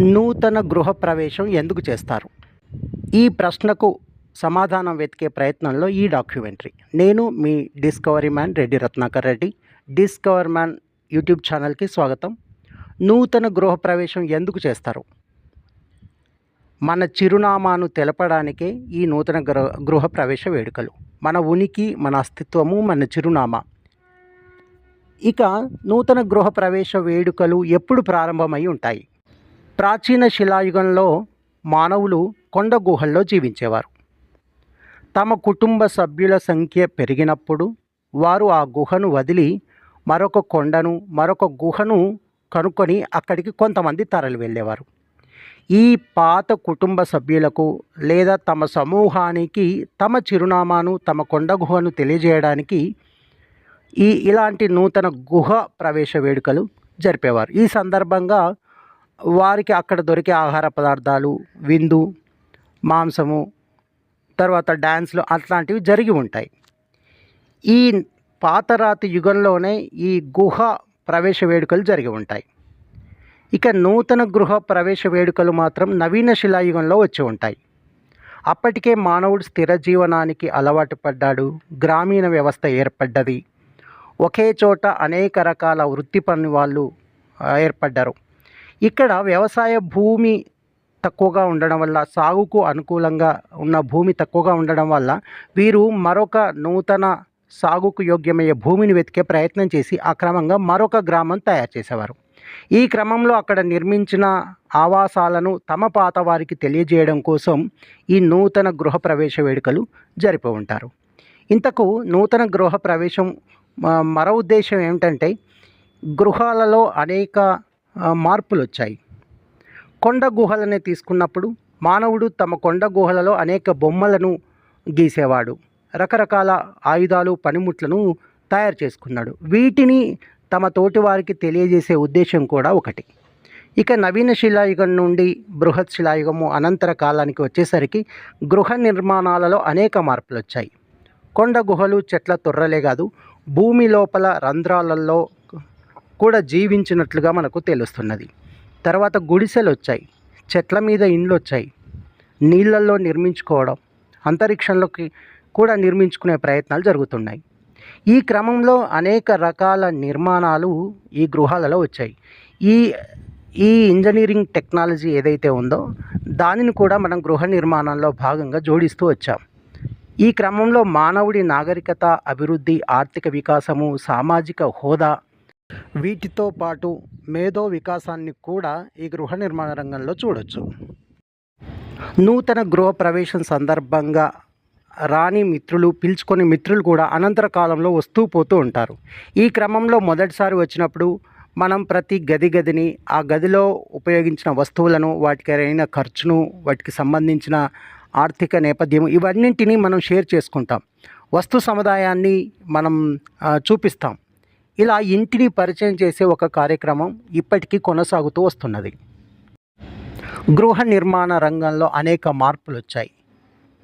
నూతన గృహప్రవేశం ఎందుకు చేస్తారు? ఈ ప్రశ్నకు సమాధానం వెతికే ప్రయత్నంలో ఈ డాక్యుమెంటరీ. నేను మీ discovery man Reddy Ratnakar Reddy discover man YouTube ఛానల్కి స్వాగతం. నూతన గృహప్రవేశం ఎందుకు చేస్తారు? మన చిరునామాను తెలపడానికే ఈ నూతన గృహ గృహప్రవేశ వేడుకలు. మన ఉనికి మన అస్తిత్వము మన చిరునామా. ఇక నూతన గృహప్రవేశ వేడుకలు ఎప్పుడు ప్రారంభమై ఉంటాయి? ప్రాచీన శిలాయుగంలో మానవులు కొండ గుహల్లో జీవించేవారు. తమ కుటుంబ సభ్యుల సంఖ్య పెరిగినప్పుడు వారు ఆ గుహను వదిలి మరొక కొండను మరొక గుహను కనుక్కొని అక్కడికి కొంతమంది తరలి వెళ్ళేవారు. ఈ పాత కుటుంబ సభ్యులకు లేదా తమ సమూహానికి తమ చిరునామాను తమ కొండ గుహను తెలియజేయడానికి ఈ ఇలాంటి నూతన గుహ ప్రవేశ వేడుకలు జరిపేవారు. ఈ సందర్భంగా వారికి అక్కడ దొరికే ఆహార పదార్థాలు విందు మాంసము తర్వాత డ్యాన్స్లు అట్లాంటివి జరిగి ఉంటాయి. ఈ పాతరాతి యుగంలోనే ఈ గుహ ప్రవేశ వేడుకలు జరిగి ఉంటాయి. ఇక నూతన గృహ ప్రవేశ వేడుకలు మాత్రం నవీన శిలాయుగంలో వచ్చి ఉంటాయి. అప్పటికే మానవుడు స్థిర జీవనానికి అలవాటు పడ్డాడు గ్రామీణ వ్యవస్థ ఏర్పడ్డది. ఒకే చోట అనేక రకాల వృత్తి పని వాళ్ళు ఏర్పడ్డారు. ఇక్కడ వ్యవసాయ భూమి తక్కువగా ఉండడం వల్ల సాగుకు అనుకూలంగా ఉన్న భూమి తక్కువగా ఉండడం వల్ల వీరు మరొక నూతన సాగుకు యోగ్యమయ్యే భూమిని వెతికే ప్రయత్నం చేసి ఆ క్రమంగా మరొక గ్రామం తయారు చేసేవారు. ఈ క్రమంలో అక్కడ నిర్మించిన ఆవాసాలను తమ పాత వారికి తెలియజేయడం కోసం ఈ నూతన గృహ ప్రవేశ వేడుకలు జరిపి ఉంటారు. ఇంతకు నూతన గృహ ప్రవేశం మరో ఉద్దేశం ఏమిటంటే గృహాలలో అనేక మార్పులు వచ్చాయి కొండ గుహలనే తీసుకున్నప్పుడు మానవుడు తమ కొండ గుహలలో అనేక బొమ్మలను గీసేవాడు. రకరకాల ఆయుధాలు పనిముట్లను తయారు చేసుకున్నాడు. వీటిని తమ తోటి వారికి తెలియజేసే ఉద్దేశం కూడా ఒకటి. ఇక నవీన శిలాయుగం నుండి బృహత్ శిలాయుగము అనంతర కాలానికి వచ్చేసరికి గృహ నిర్మాణాలలో అనేక మార్పులు వచ్చాయి కొండ గుహలు చెట్ల తొర్రలే కాదు భూమి లోపల రంధ్రాలలో కూడా జీవించినట్లుగా మనకు తెలుస్తున్నది. తర్వాత గుడిసెలు వచ్చాయి చెట్ల మీద ఇండ్లు వచ్చాయి నీళ్ళల్లో నిర్మించుకోవడం అంతరిక్షంలోకి కూడా నిర్మించుకునే ప్రయత్నాలు జరుగుతున్నాయి. ఈ క్రమంలో అనేక రకాల నిర్మాణాలు ఈ గృహాలలో వచ్చాయి. ఈ ఈ ఇంజనీరింగ్ టెక్నాలజీ ఏదైతే ఉందో దానిని కూడా మనం గృహ నిర్మాణంలో భాగంగా జోడిస్తూ వచ్చాం. ఈ క్రమంలో మానవుడి నాగరికత అభివృద్ధి ఆర్థిక వికాసము సామాజిక హోదా వీటితో పాటు మేధో వికాసాన్ని కూడా ఈ గృహ నిర్మాణ రంగంలో చూడొచ్చు. నూతన గృహ ప్రవేశం సందర్భంగా రాని మిత్రులు పిలుచుకొని మిత్రులు కూడా అనంతర కాలంలో వస్తూ పోతూ ఉంటారు. ఈ క్రమంలో మొదటిసారి వచ్చినప్పుడు మనం ప్రతి గది గదిని ఆ గదిలో ఉపయోగించిన వస్తువులను వాటికి అయిన ఖర్చును వాటికి సంబంధించిన ఆర్థిక నేపథ్యం ఇవన్నింటినీ మనం షేర్ చేసుకుంటాం. వస్తు సముదాయాన్ని మనం చూపిస్తాం. ఇలా ఇంటిని పరిచయం చేసే ఒక కార్యక్రమం ఇప్పటికీ కొనసాగుతూ వస్తున్నది. గృహ నిర్మాణ రంగంలో అనేక మార్పులు వచ్చాయి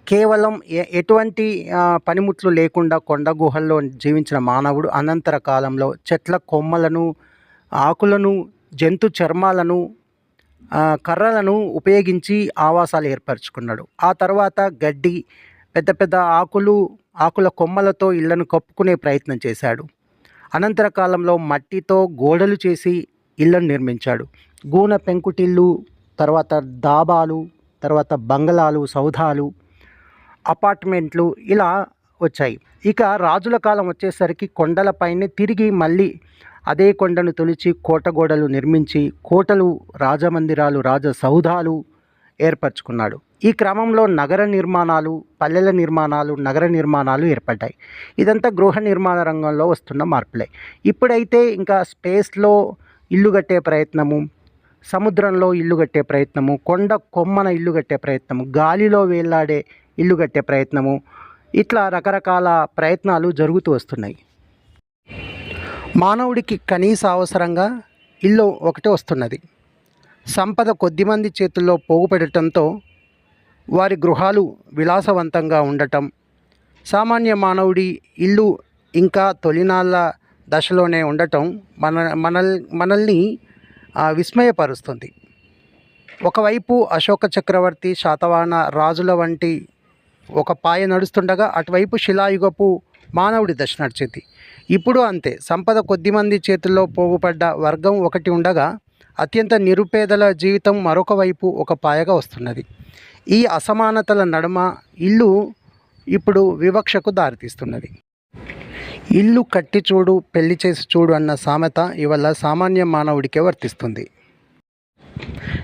కేవలం ఎ- ఎటువంటి పనిముట్లు లేకుండా కొండ గుహల్లో జీవించిన మానవుడు అనంతర కాలంలో చెట్ల కొమ్మలను ఆకులను జంతు చర్మాలను కర్రలను ఉపయోగించి ఆవాసాలు ఏర్పరచుకున్నాడు. ఆ తర్వాత గడ్డి పెద్ద పెద్ద ఆకులు ఆకుల కొమ్మలతో ఇళ్ళను కప్పుకునే ప్రయత్నం చేశాడు. అనంతర కాలంలో మట్టితో గోడలు చేసి ఇళ్ళను నిర్మించాడు. గూన పెంకుటిల్లు తర్వాత దాబాలు తర్వాత బంగళాలు సౌధాలు అపార్ట్మెంట్లు ఇలా వచ్చాయి. ఇక రాజుల కాలం వచ్చేసరికి కొండలపైనే తిరిగి మళ్ళీ అదే కొండను తొలిచి కోటగోడలు నిర్మించి కోటలు రాజమందిరాలు రాజ సౌధాలు ఏర్పరచుకున్నాడు. ఈ క్రమంలో నగర నిర్మాణాలు పల్లెల నిర్మాణాలు నగర నిర్మాణాలు ఏర్పడ్డాయి. ఇదంతా గృహ నిర్మాణ రంగంలో వస్తున్న మార్పులే. ఇప్పుడైతే ఇంకా స్పేస్లో ఇల్లు కట్టే ప్రయత్నము సముద్రంలో ఇల్లు కట్టే ప్రయత్నము కొండ కొమ్మన ఇల్లు కట్టే ప్రయత్నము గాలిలో వేలాడే ఇల్లు కట్టే ప్రయత్నము ఇట్లా రకరకాల ప్రయత్నాలు జరుగుతూ వస్తున్నాయి. మానవుడికి కనీస అవసరంగా ఇల్లు ఒకటే వస్తున్నది. సంపద కొద్దిమంది చేతుల్లో పోగుపెట్టడంతో వారి గృహాలు విలాసవంతంగా ఉండటం. సామాన్య మానవుడి ఇల్లు ఇంకా తొలినాళ్ళ దశలోనే ఉండటం మన మనల్ మనల్ని విస్మయపరుస్తుంది. ఒకవైపు అశోక చక్రవర్తి శాతవాహన రాజుల వంటి ఒక పాయ నడుస్తుండగా అటువైపు శిలాయుగపు మానవుడి దశ నడిచింది. ఇప్పుడు అంతే సంపద కొద్దిమంది చేతుల్లో పోగుపడ్డ వర్గం ఒకటి ఉండగా అత్యంత నిరుపేదల జీవితం మరొక వైపు ఒక పాయగా వస్తున్నది. ఈ అసమానతల నడుమ ఇల్లు ఇప్పుడు వివక్షకు దారితీస్తున్నది. ఇల్లు కట్టి చూడు పెళ్ళి చేసి చూడు అన్న సామెత ఇవాళ సామాన్య మానవుడికే వర్తిస్తుంది.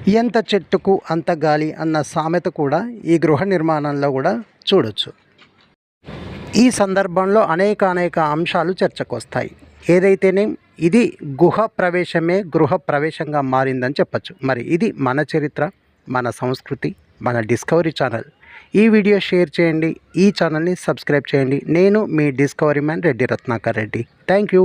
ఎంత చెట్టుకు అంత గాలి అన్న సామెత కూడా ఈ గృహ నిర్మాణంలో కూడా చూడొచ్చు. ఈ సందర్భంలో అనేక అనేక అంశాలు చర్చకు వస్తాయి ఏదైతేనే ఇది గుహ ప్రవేశమే గృహ ప్రవేశంగా మారిందని చెప్పచ్చు. మరి ఇది మన చరిత్ర మన సంస్కృతి? మన డిస్కవరీ ఛానల్. ఈ వీడియో షేర్ చేయండి. ఈ ఛానల్ని సబ్స్క్రైబ్ చేయండి. నేను మీ discovery man Reddy Ratnakar Reddy. Thank you